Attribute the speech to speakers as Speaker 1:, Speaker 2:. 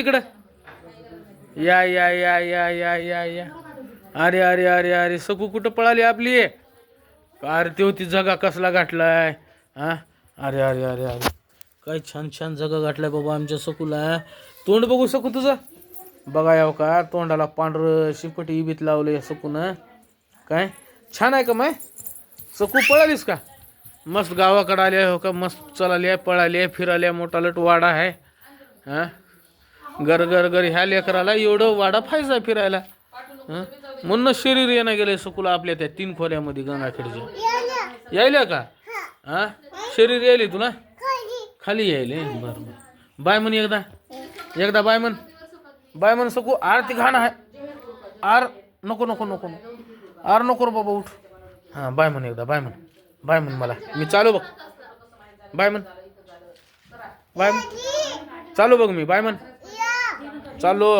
Speaker 1: इकडं. या या या या या या या. अरे अरे अरे अरे सकू कुठं पळाली आपली? अरे ते होती जगा कसला गाठलाय? हा? अरे अरे अरे अरे. काय छान छान जगा गाठलाय बाबा आमच्या सकूला. तोंड बघू सकू तुझं? बघा याव का? तोंडाला पांढरं शिपटी इबीत लावलं या सकून. काय? छान आहे का माय? सकू पळालीस का? मस्त गावाकडे आली आहे हो का? मस्त चलाली आहे पळाली आहे फिराली आहे मोठा लट वाडा आहे. हा? घर घर घर ह्या लेकराला एवढं वाडा फायचा फिरायला. म्हणून शरीर येणं गेले सुकुला आपल्या त्या तीन खोऱ्यामध्ये गंगाखेडच्या. यायला का? हा? शरीर यायले तुला खाली यायले. बरं बाय म्हण एकदा. एकदा बाय म्हण बाय म्हण सकू आर ती घाण आहे. आर नको नको नको नको. आर नको बाबा उठ. हां बाय म्हण एकदा बाय म्हण बाय म्हण मला. मी चालू बघ. बाय म्हण बाय म्हण चालू बघ मी बाय म्हण चालू